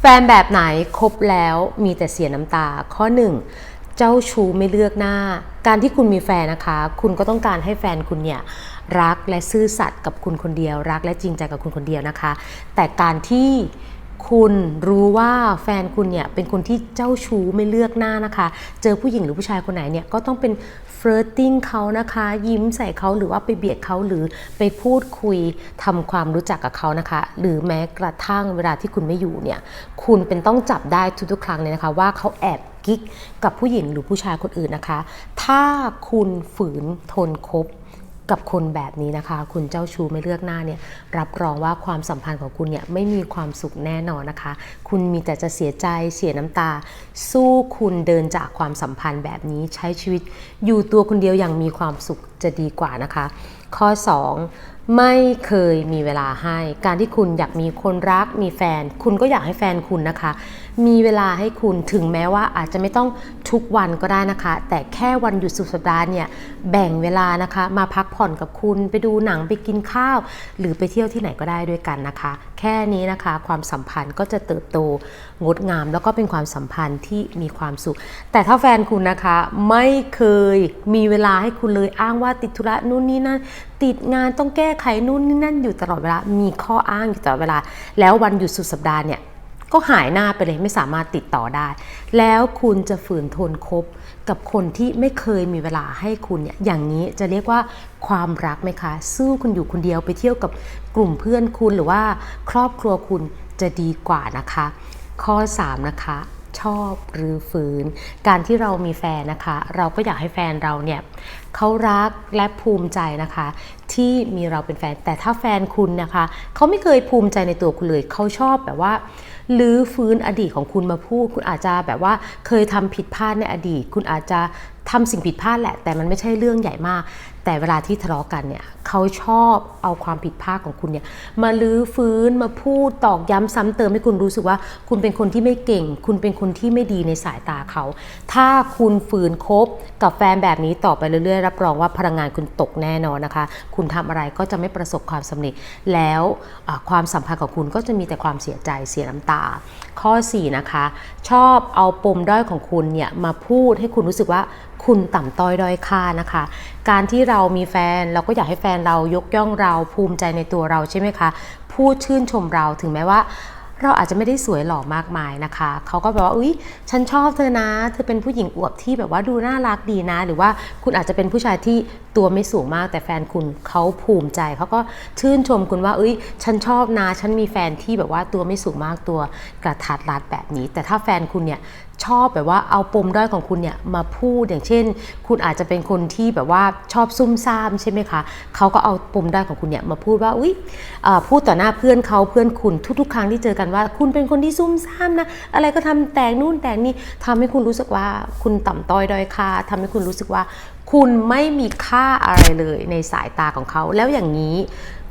แฟนแบบไหนคบแล้วมีแต่เสียน้ำตาข้อ 1 เจ้าชู้ไม่เลือกหน้า การที่คุณมีแฟนนะคะ คุณก็ต้องการให้แฟนคุณเนี่ยรักและซื่อสัตย์กับคุณคนเดียว รักและจริงใจกับคุณคนเดียวนะคะ แต่การที่ คุณรู้ว่าแฟนคุณเนี่ยเป็นคนที่เจ้าชู้ไม่เลือกหน้านะคะ เจอผู้หญิงหรือผู้ชายคนไหนเนี่ยก็ต้องเป็นเฟร r ติ้งเขานะคะ ยิ้มใส่เขาหรือว่าไปเบียดเขาหรือไปพูดคุยทำความรู้จักกับเขานะคะ หรือแม้กระทั่งเวลาที่คุณไม่อยู่เนี่ยคุณเป็นต้องจับได้ทุกๆครั้งเลยนะคะ ว่าเขาแอบกิ๊กกับผู้หญิงหรือผู้ชายคนอื่นนะคะ ถ้าคุณฝืนทนคบ กับคนแบบนี้นะคะ คุณเจ้าชู้ไม่เลือกหน้าเนี่ยรับรองว่าความสัมพันธ์ของคุณเนี่ยไม่มีความสุขแน่นอนนะคะ คุณมีแต่จะเสียใจเสียน้ำตา สู้คุณเดินจากความสัมพันธ์แบบนี้ใช้ชีวิตอยู่ตัวคนเดียวอย่างมีความสุขจะดีกว่านะคะข้อ 2 ไม่เคยมีเวลาให้ การที่คุณอยากมีคนรัก มีแฟน คุณก็อยากให้แฟนคุณนะคะ มีเวลาให้คุณถึงแม้ว่าอาจจะไม่ต้องทุกวันก็ได้นะคะ แต่แค่วันหยุดสุดสัปดาห์เนี่ยแบ่งเวลานะคะ มาพักผ่อนกับคุณไปดูหนังไปกินข้าว หรือไปเที่ยวที่ไหนก็ได้ด้วยกันนะคะ แค่นี้นะคะความสัมพันธ์ก็จะเติบโตงดงาม แล้วก็เป็นความสัมพันธ์ที่มีความสุข แต่ถ้าแฟนคุณนะคะไม่เคยมีเวลาให้คุณเลยอ้างว่าติดธุระนู่นนี่นั่นติดงานต้องแก้ไขนู่นนี่นั่นอยู่ตลอดเวลา มีข้ออ้างอยู่ตลอดเวลา แล้ววันหยุดสุดสัปดาห์เนี่ยก็หายหน้าไปเลยไม่สามารถติดต่อได้ แล้วคุณจะฝืนทนคบกับคนที่ไม่เคยมีเวลาให้คุณเนี่ยอย่างนี้จะเรียกว่าความรักไหมคะ สู้คุณอยู่คนเดียวไปเที่ยวกับกลุ่มเพื่อนคุณหรือว่าครอบครัวคุณจะดีกว่านะคะ ข้อ 3 นะคะ ชอบหรือฝืน การที่เรามีแฟนนะคะ เราก็อยากให้แฟนเราเนี่ยเขารักและภูมิใจนะคะ ที่มีเราเป็นแฟน แต่ถ้าแฟนคุณนะคะเขาไม่เคยภูมิใจในตัวคุณเลยเขาชอบแบบว่าหรือฟื้นอดีตของคุณมาพูด คุณอาจจะแบบว่าเคยทำผิดพลาดในอดีต คุณอาจจะทำสิ่งผิดพลาดแหละ แต่มันไม่ใช่เรื่องใหญ่มาก แต่เวลาที่ทะเลาะกันเนี่ย เขาชอบเอาความผิดพลาดของคุณเนี่ยมาลื้อฟื้นมาพูดตอกย้ำซ้ำเติมให้คุณรู้สึกว่า คุณเป็นคนที่ไม่เก่ง คุณเป็นคนที่ไม่ดีในสายตาเขา ถ้าคุณฝืนคบกับแฟนแบบนี้ต่อไปเรื่อยๆ รับรองว่าพลังงานคุณตกแน่นอนนะคะ คุณทำอะไรก็จะไม่ประสบความสำเร็จ แล้วความสัมพันธ์ของคุณก็จะมีแต่ความเสียใจเสียน้ำตา ข้อ 4 นะคะ ชอบเอาปมด้อยของคุณเนี่ยมาพูดให้คุณรู้สึกว่า คุณต่ำต้อยด้อยค่านะคะ การที่เรามีแฟนเราก็อยากให้แฟนเรายกย่องเราภูมิใจในตัวเราใช่ไหมคะ พูดชื่นชมเราถึงแม้ว่า เราอาจจะไม่ได้สวยหล่อมากมายนะคะ เขาก็แบบว่าอุ๊ยฉันชอบเธอนะ เธอเป็นผู้หญิงอวบที่แบบว่าดูน่ารักดีนะ หรือว่าคุณอาจจะเป็นผู้ชายที่ตัวไม่สูงมาก แต่แฟนคุณเขาภูมิใจ เขาก็ชื่นชมคุณว่าเอ้ย ฉันชอบนะ ฉันมีแฟนที่แบบว่าตัวไม่สูงมากตัวกระทัดรัดแบบนี้ แต่ถ้าแฟนคุณเนี่ยชอบแบบว่าเอาปมด้อยของคุณเนี่ยมาพูดอย่างเช่น คุณอาจจะเป็นคนที่แบบว่าชอบซุ่มซ่ามใช่ไหมคะเขาก็เอาปมด้อยของคุณเนี่ยมาพูดว่าอุ้ยพูดต่อหน้าเพื่อนเขาเพื่อนคุณทุก ๆ ครั้งที่เจอกันว่า คุณเป็นคนที่ซุ่มซ่ามนะ อะไรก็ทำแต่งนู่นแต่งนี่ทำให้คุณรู้สึกว่าคุณต่ำต้อยด้อยค่าทำให้คุณรู้สึกว่า คุณไม่มีค่าอะไรเลยในสายตาของเขา แล้วอย่างนี้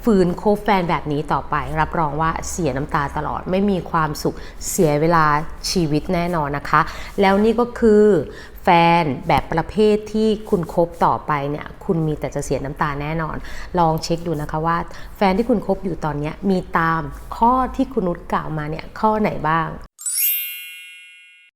ฝืนโคบแฟนแบบนี้ต่อไป รับรองว่าเสียน้ำตาตลอดไม่มีความสุขเสียเวลาชีวิตแน่นอนนะคะ แล้วนี่ก็คือ แฟนแบบประเภทที่คุณคบต่อไปเนี่ยคุณมีแต่จะเสียน้ำตาแน่นอน ลองเช็คดูนะคะว่า แฟนที่คุณคบอยู่ตอนนี้มีตามข้อที่คุณนุชกล่าวมาเนี่ยข้อไหนบ้าง